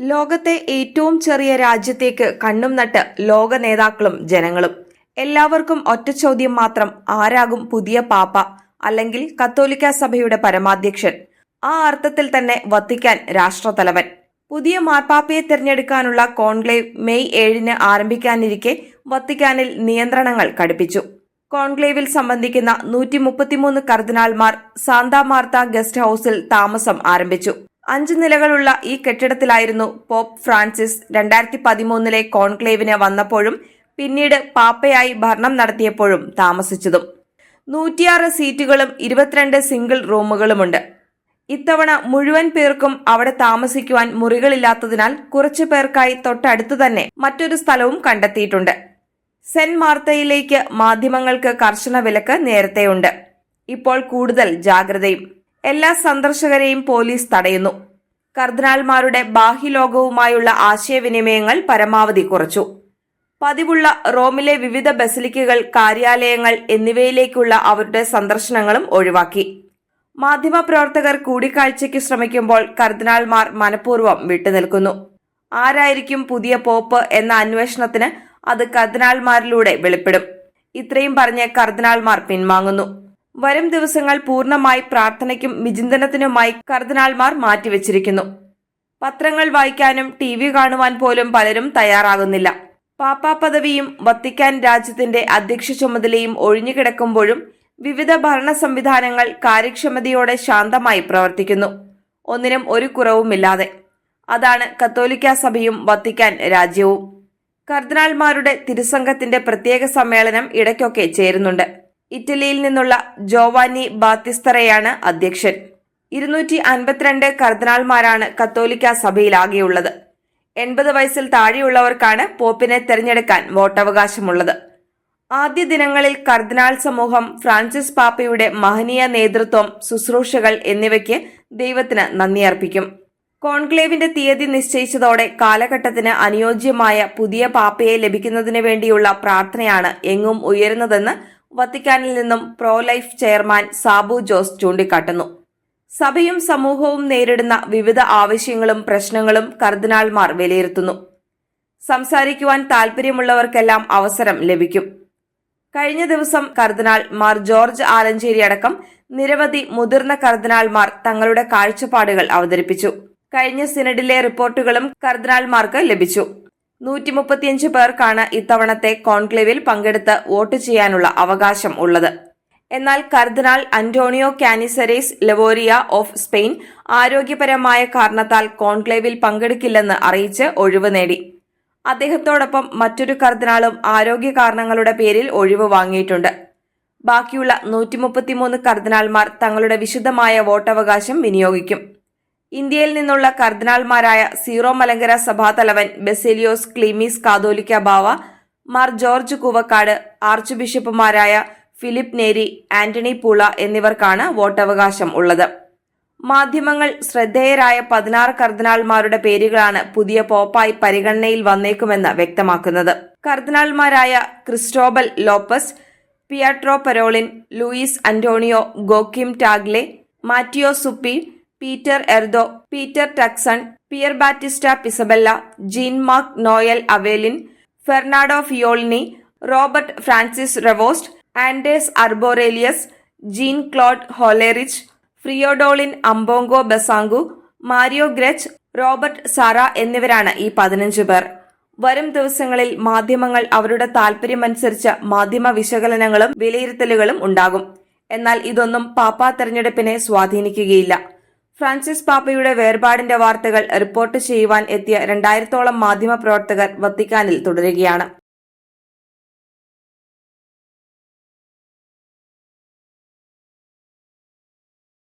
ലോകത്തെ ഏറ്റവും ചെറിയ രാജ്യത്തേക്ക് കണ്ണും നട്ട് ലോക നേതാക്കളും ജനങ്ങളും. എല്ലാവർക്കും ഒറ്റ ചോദ്യം മാത്രം ആരാകും പുതിയ പാപ്പ അല്ലെങ്കിൽ കത്തോലിക്ക സഭയുടെ പരമാധ്യക്ഷൻ? ആ അർത്ഥത്തിൽ തന്നെ വത്തിക്കാൻ രാഷ്ട്രതലവൻ. പുതിയ മാർപ്പാപ്പയെ തിരഞ്ഞെടുക്കാനുള്ള കോൺക്ലേവ് മെയ് ഏഴിന് ആരംഭിക്കാനിരിക്കെ വത്തിക്കാനിൽ നിയന്ത്രണങ്ങൾ കടുപ്പിച്ചു. കോൺക്ലേവിൽ സംബന്ധിക്കുന്ന നൂറ്റി മുപ്പത്തിമൂന്ന് കർദിനാൾമാർ സാന്താ മാർത്ത ഗസ്റ്റ് ഹൌസിൽ താമസം ആരംഭിച്ചു. അഞ്ച് നിലകളുള്ള ഈ കെട്ടിടത്തിലായിരുന്നു പോപ്പ് ഫ്രാൻസിസ് രണ്ടായിരത്തി പതിമൂന്നിലെ കോൺക്ലേവിന് വന്നപ്പോഴും പിന്നീട് പാപ്പയായി ഭരണം നടത്തിയപ്പോഴും താമസിച്ചതും. നൂറ്റിയാറ് സീറ്റുകളും ഇരുപത്തിരണ്ട് സിംഗിൾ റൂമുകളുമുണ്ട്. ഇത്തവണ മുഴുവൻ പേർക്കും അവിടെ താമസിക്കുവാൻ മുറികളില്ലാത്തതിനാൽ കുറച്ചു പേർക്കായി തൊട്ടടുത്ത് തന്നെ മറ്റൊരു സ്ഥലവും കണ്ടെത്തിയിട്ടുണ്ട്. സെന്റ് മാർത്തയിലേക്ക് മാധ്യമങ്ങൾക്ക് കർശന വിലക്ക് നേരത്തെയുണ്ട്. ഇപ്പോൾ കൂടുതൽ ജാഗ്രതയും എല്ലാ സന്ദർശകരെയും പോലീസ് തടയുന്നു. കർദിനാൾമാരുടെ ബാഹ്യലോകവുമായുള്ള ആശയവിനിമയങ്ങൾ പരമാവധി കുറച്ചു. പതിവുള്ള റോമിലെ വിവിധ ബസിലിക്കകൾ കാര്യാലയങ്ങൾ എന്നിവയിലേക്കുള്ള അവരുടെ സന്ദർശനങ്ങളും ഒഴിവാക്കി. മാധ്യമപ്രവർത്തകർ കൂടിക്കാഴ്ചയ്ക്ക് ശ്രമിക്കുമ്പോൾ കർദിനാൾമാർ മനഃപൂർവം വിട്ടുനിൽക്കുന്നു. ആരായിരിക്കും പുതിയ പോപ്പ് എന്ന അന്വേഷണത്തിന് അത് കർദിനാൾമാരിലൂടെ വെളിപ്പെടും. ഇത്രയും പറഞ്ഞ് കർദിനാൾമാർ പിൻവാങ്ങുന്നു. വരും ദിവസങ്ങൾ പൂർണമായി പ്രാർത്ഥനയ്ക്കും വിചിന്തനത്തിനുമായി കർദിനാൾമാർ മാറ്റിവെച്ചിരിക്കുന്നു. പത്രങ്ങൾ വായിക്കാനും ടി വി കാണുവാൻ പോലും പലരും തയ്യാറാകുന്നില്ല. പാപ്പാ പദവിയും വത്തിക്കാൻ രാജ്യത്തിന്റെ അധ്യക്ഷ ചുമതലയും ഒഴിഞ്ഞുകിടക്കുമ്പോഴും വിവിധ ഭരണ സംവിധാനങ്ങൾ കാര്യക്ഷമതയോടെ ശാന്തമായി പ്രവർത്തിക്കുന്നു. ഒന്നിനും ഒരു കുറവുമില്ലാതെ. അതാണ് കത്തോലിക്ക സഭയും വത്തിക്കാൻ രാജ്യവും. കർദിനാൾമാരുടെ തിരുസംഘത്തിന്റെ പ്രത്യേക സമ്മേളനം ഇടയ്ക്കൊക്കെ ചേരുന്നുണ്ട്. ഇറ്റലിയിൽ നിന്നുള്ള ജോവാനി ബാത്തിസ്തറയാണ് അധ്യക്ഷൻ. ഇരുന്നൂറ്റി അൻപത്തിരണ്ട് കർദിനാൾമാരാണ് കത്തോലിക്ക സഭയിലാകെയുള്ളത്. എൺപത് വയസ്സിൽ താഴെയുള്ളവർക്കാണ് പോപ്പിനെ തെരഞ്ഞെടുക്കാൻ വോട്ടവകാശമുള്ളത്. ആദ്യ ദിനങ്ങളിൽ കർദിനാൾ സമൂഹം ഫ്രാൻസിസ് പാപ്പയുടെ മഹനീയ നേതൃത്വം ശുശ്രൂഷകൾ എന്നിവയ്ക്ക് ദൈവത്തിന് നന്ദി അർപ്പിക്കും. കോൺക്ലേവിന്റെ തീയതി നിശ്ചയിച്ചതോടെ കാലഘട്ടത്തിന് അനുയോജ്യമായ പുതിയ പാപ്പയെ ലഭിക്കുന്നതിന് വേണ്ടിയുള്ള പ്രാർത്ഥനയാണ് എങ്ങും ഉയരുന്നതെന്ന് വത്തിക്കാനിൽ നിന്നും pro life chairman Sabu Jose ചൂണ്ടിക്കാട്ടുന്നു. സഭയും സമൂഹവും നേരിടുന്ന വിവിധ ആവശ്യങ്ങളും പ്രശ്നങ്ങളും കർദിനാൾമാർ വിലയിരുത്തുന്നു. സംസാരിക്കുവാൻ താൽപര്യമുള്ളവർക്കെല്ലാം അവസരം ലഭിക്കും. കഴിഞ്ഞ ദിവസം കർദിനാൾ മാർ ജോർജ് ആലഞ്ചേരി അടക്കം നിരവധി മുതിർന്ന കർദിനാൾമാർ തങ്ങളുടെ കാഴ്ചപ്പാടുകൾ അവതരിപ്പിച്ചു. കഴിഞ്ഞ സിനഡിലെ റിപ്പോർട്ടുകളും കർദിനാൾമാർക്ക് ലഭിച്ചു. നൂറ്റി മുപ്പത്തിയഞ്ച് പേർക്കാണ് ഇത്തവണത്തെ കോൺക്ലേവിൽ പങ്കെടുത്ത് വോട്ട് ചെയ്യാനുള്ള അവകാശം ഉള്ളത്. എന്നാൽ കർദിനാൾ Antonio Canizares Llovera of Spain ആരോഗ്യപരമായ കാരണത്താൽ കോൺക്ലേവിൽ പങ്കെടുക്കില്ലെന്ന് അറിയിച്ച് ഒഴിവ് നേടി. അദ്ദേഹത്തോടൊപ്പം മറ്റൊരു കർദിനാളും ആരോഗ്യ കാരണങ്ങളുടെ പേരിൽ ഒഴിവ് വാങ്ങിയിട്ടുണ്ട്. ബാക്കിയുള്ള നൂറ്റി മുപ്പത്തിമൂന്ന് കർദിനാൾമാർ തങ്ങളുടെ വിശുദ്ധമായ വോട്ടവകാശം വിനിയോഗിക്കും. ഇന്ത്യയിൽ നിന്നുള്ള കർദിനാൾമാരായ സീറോ മലങ്കര സഭാ തലവൻ ബെസേലിയോസ് ക്ലീമീസ് കാതോലിക്ക ബാവ മാർ ജോർജ് കൂവക്കാട് ആർച്ച് ബിഷപ്പുമാരായ ഫിലിപ്പ് നേരി ആന്റണി പൂള എന്നിവർക്കാണ് വോട്ടവകാശം ഉള്ളത്. മാധ്യമങ്ങൾ ശ്രദ്ധേയരായ പതിനാറ് കർദിനാൾമാരുടെ പേരുകളാണ് പുതിയ പോപ്പായി പരിഗണനയിൽ വന്നേക്കുമെന്ന് വ്യക്തമാക്കുന്നത്. കർദിനാൾമാരായ Cristobal Lopez Pietro Parolin Luis Antonio Gokim Tagle Matteo Zuppi Peter Erdo Peter Turkson Pierre Battista Pizzaballa Jean Marc Noel Aveline Fernando Filoni Robert Francis Prevost Anders Arborelius Jean Claude Hollerich Fridolin Ambongo Besungu Mario Grech Robert Sarah എന്നിവരാണ് ഈ പതിനഞ്ചു പേർ. വരും ദിവസങ്ങളിൽ മാധ്യമങ്ങൾ അവരുടെ താൽപര്യമനുസരിച്ച് മാധ്യമ വിശകലനങ്ങളും വിലയിരുത്തലുകളും ഉണ്ടാകും. എന്നാൽ ഇതൊന്നും പാപ്പാ തെരഞ്ഞെടുപ്പിനെ സ്വാധീനിക്കുകയില്ല. ഫ്രാൻസിസ് പാപ്പയുടെ വേർപാടിന്റെ വാർത്തകൾ റിപ്പോർട്ട് ചെയ്യുവാൻ എത്തിയ രണ്ടായിരത്തോളം മാധ്യമപ്രവർത്തകർ വത്തിക്കാനിൽ തുടരുകയാണ്.